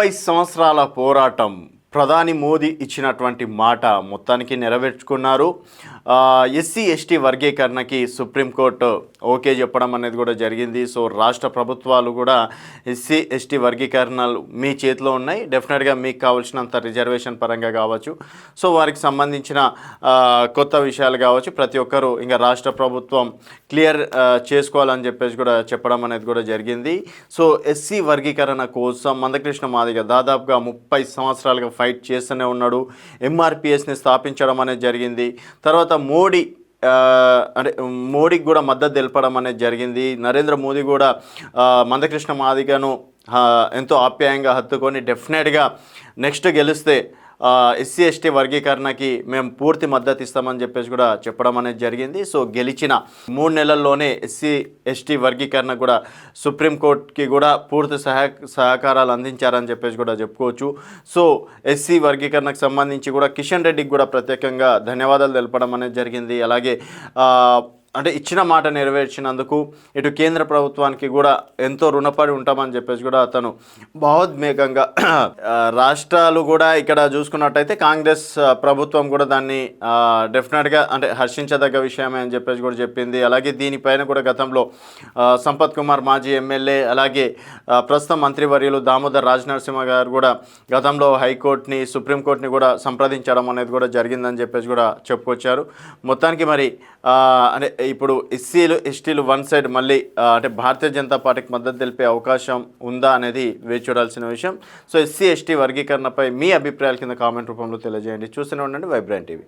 ముప్పై సంవత్సరాల పోరాటం ప్రధాని మోదీ ఇచ్చినటువంటి మాట మొత్తానికి నెరవేర్చుకున్నారు. ఎస్సీ ఎస్టీ వర్గీకరణకి సుప్రీంకోర్టు ఓకే చెప్పడం అనేది కూడా జరిగింది. సో రాష్ట్ర ప్రభుత్వాలు కూడా ఎస్సీ ఎస్టీ వర్గీకరణలు మీ చేతిలో ఉన్నాయి. డెఫినెట్గా మీకు కావాల్సినంత రిజర్వేషన్ పరంగా కావచ్చు. సో వారికి సంబంధించిన కొత్త విషయాలు కావచ్చు. ప్రతి ఒక్కరూ ఇంకా రాష్ట్ర ప్రభుత్వం క్లియర్ చేసుకోవాలని చెప్పేసి కూడా చెప్పడం అనేది కూడా జరిగింది. సో ఎస్సీ వర్గీకరణ కోసం మందకృష్ణ మాదిగ దాదాపుగా ముప్పై సంవత్సరాలుగా ఫైట్ చేస్తూనే ఉన్నాడు. ఎంఆర్పిఎస్ని స్థాపించడం అనేది జరిగింది. తర్వాత మోడీ అంటే మోడీకి కూడా మద్దతు తెలపడం అనేది జరిగింది. నరేంద్ర మోదీ కూడా మందకృష్ణ మాదిగను ఎంతో ఆప్యాయంగా హత్తుకొని డెఫినెట్గా నెక్స్ట్ గెలిస్తే ఎస్సీ ఎస్టీ వర్గీకరణకి మేము పూర్తి మద్దతు ఇస్తామని చెప్పేసి కూడా చెప్పడం అనేది జరిగింది. సో గెలిచిన మూడు నెలల్లోనే ఎస్సీ ఎస్టీ వర్గీకరణ కూడా సుప్రీంకోర్టుకి కూడా పూర్తి సహా సహకారాలు అందించారని చెప్పేసి కూడా చెప్పుకోవచ్చు. సో ఎస్సీ వర్గీకరణకు సంబంధించి కూడా కిషన్ రెడ్డికి కూడా ప్రత్యేకంగా ధన్యవాదాలు తెలపడం అనేది జరిగింది. అలాగే అంటే ఇచ్చిన మాట నెరవేర్చినందుకు ఇటు కేంద్ర ప్రభుత్వానికి కూడా ఎంతో రుణపడి ఉంటామని చెప్పేసి కూడా అతను భావోద్వేగంగా రాష్ట్రాలు కూడా ఇక్కడ చూసుకున్నట్టయితే కాంగ్రెస్ ప్రభుత్వం కూడా దాన్ని డెఫినెట్గా అంటే హర్షించదగ్గ విషయమే అని చెప్పేసి కూడా చెప్పింది. అలాగే దీనిపైన కూడా గతంలో సంపత్ కుమార్ మాజీ ఎమ్మెల్యే అలాగే ప్రస్తుత మంత్రివర్యులు దామోదర్ రాజనరసింహ గారు కూడా గతంలో హైకోర్టుని సుప్రీంకోర్టుని కూడా సంప్రదించడం అనేది కూడా జరిగిందని చెప్పేసి కూడా చెప్పుకొచ్చారు. మొత్తానికి మరి అంటే ఇప్పుడు ఎస్సీలు ఎస్టీలు వన్ సైడ్ మళ్ళీ అంటే భారతీయ జనతా పార్టీకి మద్దతు తెలిపే అవకాశం ఉందా అనేది వేచి చూడాల్సిన విషయం. సో ఎస్సీ ఎస్టీ వర్గీకరణపై మీ అభిప్రాయాల కింద కామెంట్ రూపంలో తెలియజేయండి. చూస్తూనే ఉండండి వైబ్రాంట్ టీవీ